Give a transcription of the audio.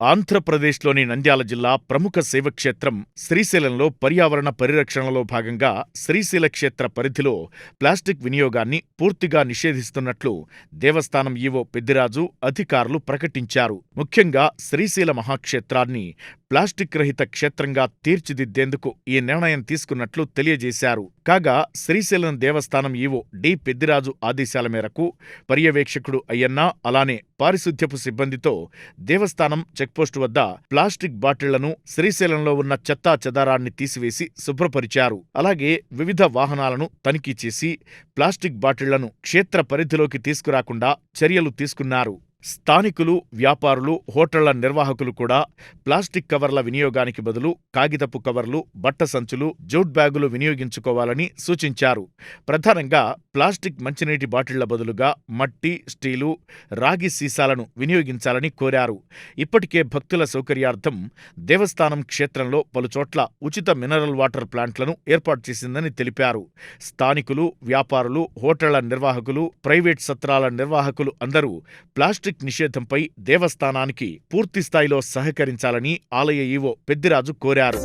ఆంధ్రప్రదేశ్లోని నంద్యాల జిల్లా ప్రముఖ శైవక్షేత్రం శ్రీశైలంలో పర్యావరణ పరిరక్షణలో భాగంగా శ్రీశైల క్షేత్ర పరిధిలో ప్లాస్టిక్ వినియోగాన్ని పూర్తిగా నిషేధిస్తున్నట్లు దేవస్థానం ఈవో పెద్దిరాజు అధికారులు ప్రకటించారు. ముఖ్యంగా శ్రీశైల మహాక్షేత్రాన్ని ప్లాస్టిక్ రహిత క్షేత్రంగా తీర్చిదిద్దేందుకు ఈ నిర్ణయం తీసుకున్నట్లు తెలియజేశారు. కాగా శ్రీశైలం దేవస్థానం ఈవో డి పెద్దిరాజు ఆదేశాల మేరకు పర్యవేక్షకుడు అయ్యన్న అలానే పారిశుద్ధ్యపు సిబ్బందితో దేవస్థానం చెక్పోస్టు వద్ద ప్లాస్టిక్ బాటిళ్ళను శ్రీశైలంలో ఉన్న చెత్తా చెదారాన్ని తీసివేసి శుభ్రపరిచారు. అలాగే వివిధ వాహనాలను తనిఖీ చేసి ప్లాస్టిక్ బాటిళ్ళను క్షేత్ర పరిధిలోకి తీసుకురాకుండా చర్యలు తీసుకున్నారు. స్థానికులు వ్యాపారులు హోటళ్ళ నిర్వాహకులు కూడా ప్లాస్టిక్ కవర్ల వినియోగానికి బదులు కాగితపు కవర్లు బట్ట సంచులు జూట్ బ్యాగులు వినియోగించుకోవాలని సూచించారు. ప్రధానంగా ప్లాస్టిక్ మంచినీటి బాటిళ్ళ బదులుగా మట్టి స్టీలు రాగి సీసాలను వినియోగించాలని కోరారు. ఇప్పటికే భక్తుల సౌకర్యార్థం దేవస్థానం క్షేత్రంలో పలుచోట్ల ఉచిత మినరల్ వాటర్ ప్లాంట్లను ఏర్పాటు చేసిందని తెలిపారు. స్థానికులు వ్యాపారులు హోటళ్ళ నిర్వాహకులు ప్రైవేట్ సత్రాల నిర్వాహకులు అందరూ ప్లాస్టిక్ నిషేధంపై దేవస్థానానికి పూర్తిస్థాయిలో సహకరించాలని ఆలయ ఈవో పెద్దిరాజు కోరారు.